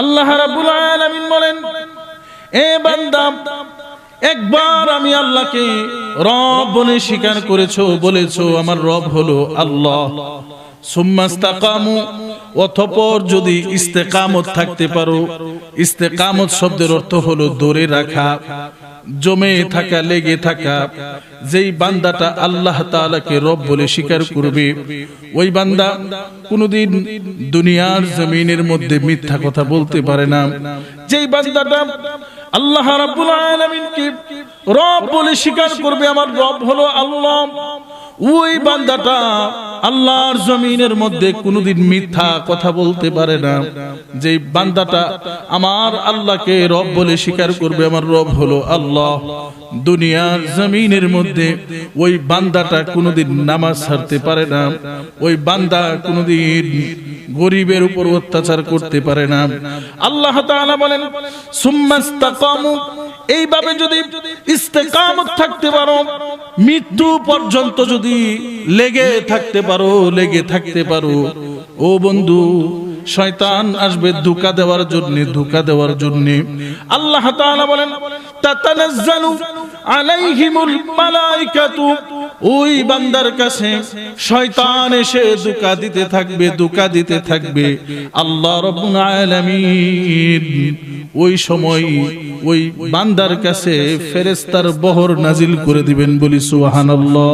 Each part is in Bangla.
আল্লাহ রাব্বুল আলামিন বলেন, এ বান্দা, একবার আমি আল্লাহকে রব বলে স্বীকার করেছ, বলেছ, আমার রব হলো আল্লাহ। সুম্মাস্তাকামু অতঃপর যদি ইস্তেকামত থাকতে পারো, ইস্তেকামত শব্দের অর্থ হলো ধরে রাখা। জমে থাকা, লেগে থাকা, যেই বান্দাটা আল্লাহ তাআলাকে রব বলে স্বীকার করবে, ওই বান্দা কোনোদিন দুনিয়ার জমিনের মধ্যে মিথ্যা কথা বলতে পারে না। যেই বান্দাটা আল্লাহ রাব্বুল আলামিনকে রব বলে স্বীকার করবে, আমার রব হলো আল্লাহ। ওই বান্দাটা আল্লাহর জমিনের মধ্যে কোনোদিন মিথ্যা কথা বলতে পারে না। যে বান্দাটা আমার আল্লাহকে রব বলে স্বীকার করবে, আমার রব হলো আল্লাহ। দুনিয়ার জমিনের মধ্যে ওই বান্দাটা কোনোদিন নামাজ ছাড়তে পারে না, ওই বান্দা কোনোদিন গরিবের উপর অত্যাচার করতে পারে না। আল্লাহ তাআলা বলেন এইভাবে যদি ইস্তেকামত থাকতে পারো, মৃত্যু পর্যন্ত যদি লেগে থাকতে পারো, লেগে থাকতে পারো, ও বন্ধু শয়তান আসবে ধোকা দেওয়ার জন্য, ধোকা দেওয়ার জন্য। আল্লাহ তাআলা বলেন, তাতানাজ্জালু আলাইহিমুল মালাইকাতু। ওই বান্দার কাছে শয়তান এসে ধোকা দিতে থাকবে, ধোকা দিতে থাকবে। আল্লাহ রাব্বুল আলামিন ওই সময় ওই বান্দার কাছে ফেরেস্তার বহর নাজিল করে দিবেন বলি, সুবহানাল্লাহ।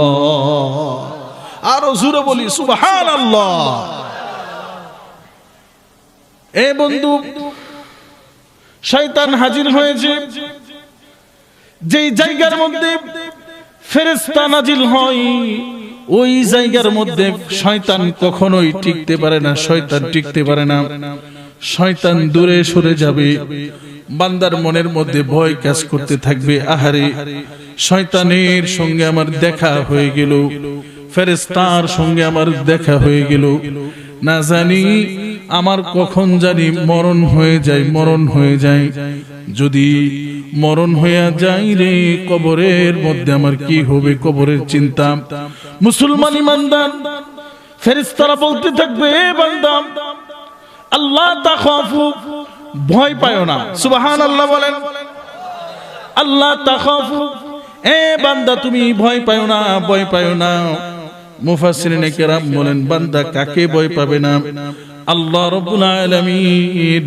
আরও জোরে বলি, সুবহানাল্লাহ। এ বন্ধু, শয়তান হাজির হয়েছে। যেই জায়গার মধ্যে ফেরেস্তা নাজিল হয়, ওই জায়গার মধ্যে শয়তান কখনোই টিকতে পারে না, শয়তান টিকতে পারে না। শয়তান দূরে সরে যাবে, বান্দার মনের মধ্যে ভয় কাজ করতে থাকবে। আহারে, শয়তানের সঙ্গে আমার দেখা হয়ে গেল ফেরেস্তার সঙ্গে আমার দেখা হয়ে গেল। না জানি আমার কখন জানি মরণ হয়ে যায়, মরণ হয়ে যায়। যদি মরণ হইয়া যাই রে কবরের মধ্যে আমার কি হবে কবরের চিন্তা? মুসলমান ইমানদার, ফেরেশতারা বলতে থাকবে, এ বান্দা, আল্লাহ ভয় পায় না। সুবহানাল্লাহ বলেন। আল্লাহ তাখাফু এ বান্দা, তুমি ভয় পায় না, ভয় পায় না। মুফাসসিরিনে কেরাম বলেন, বান্দা, কাকে ভয় পাবে না? আল্লাহ রব্বুল আলামিন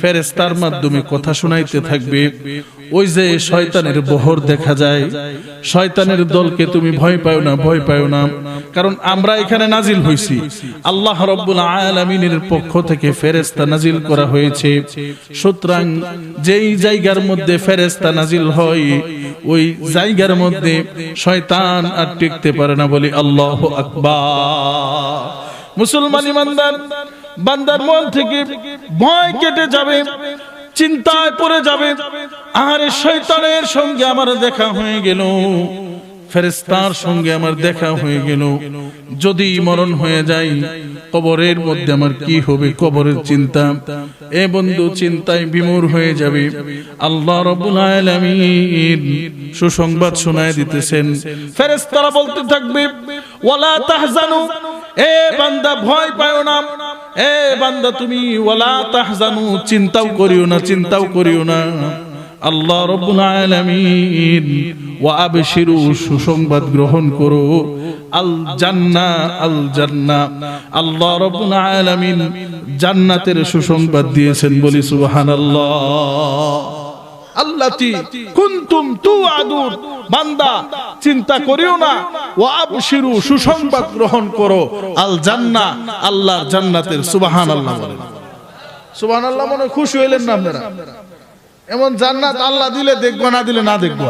ফেরেশতার মাধ্যমে কথা শোনাইতে থাকবে। ওই যে শয়তানের বহর দেখা যায়, শয়তানের দলকে তুমি ভয় পাও না, ভয় পাও না। কারণ আমরা এখানে নাজিল হইছি। আল্লাহ রব্বুল আলামিনের পক্ষ থেকে ফেরেশতা নাজিল করা হয়েছে। সুতরাং যেই জায়গার মধ্যে ফেরেশতা নাজিল হয়, ওই জায়গার মধ্যে শয়তান আর টিকতে পারে না বলি আল্লাহ আকবার। মুসলমান ইমানদার বান্দার মন থেকে ভয় কেটে যাবে, চিন্তায় পড়ে যাবে। আরে শয়তানের সঙ্গে আমার দেখা হয়ে গেল। ফেরেস্তার সঙ্গে আমার দেখা হয়ে গেল। যদি মরণ হয়ে যায়, কবরের মধ্যে আমার কি হবে? কবরের চিন্তা। এ বন্ধু, চিন্তায় বিমূর হয়ে যাবে। আল্লাহ সুসংবাদ শোনায় দিতেছেন। ফেরেশতারা বলতে থাকবে, ওয়ালা তাহজানু, এ বান্দা, ভয় পায় না। এ বান্দা, তুমি ওয়ালা তাহজানু, চিন্তাও করিও না, চিন্তাও করিও না। আল্লাহ রব্বুল আলামিন, ওয়া আবশিরু, সুসংবাদ গ্রহণ করো। আল জান্না আল জান্না। আল্লাহ রব্বুল আলামিন জান্নাতের সুসংবাদ দিয়েছেন বলি সুবহানাল্লাহ। আল্লাতি কুনতুম তুআদুন বান্দা চিন্তা করিও না। ওয়া আবশিরু সুসংবাদ গ্রহণ করো। আল জান্নাহ আল্লাহর জান্নাতের সুবহানাল্লাহ বলেন সুবহানাল্লাহ মনে খুশি হইলেন না আপনারা? এমন জান্নাত আল্লাহ দিলে দেখব না দিলে না দেখব?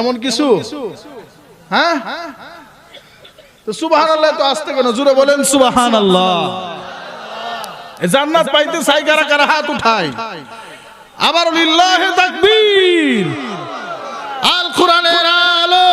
এমন কিছু? হ্যাঁ? তো সুবহানাল্লাহ তো আসতে কেন? জুড়ে বলেন সুবহানাল্লাহ। এ জান্নাত পাইতে চাই কারা কারা হাত উঠায়? আবার আল কোরআনের আলো।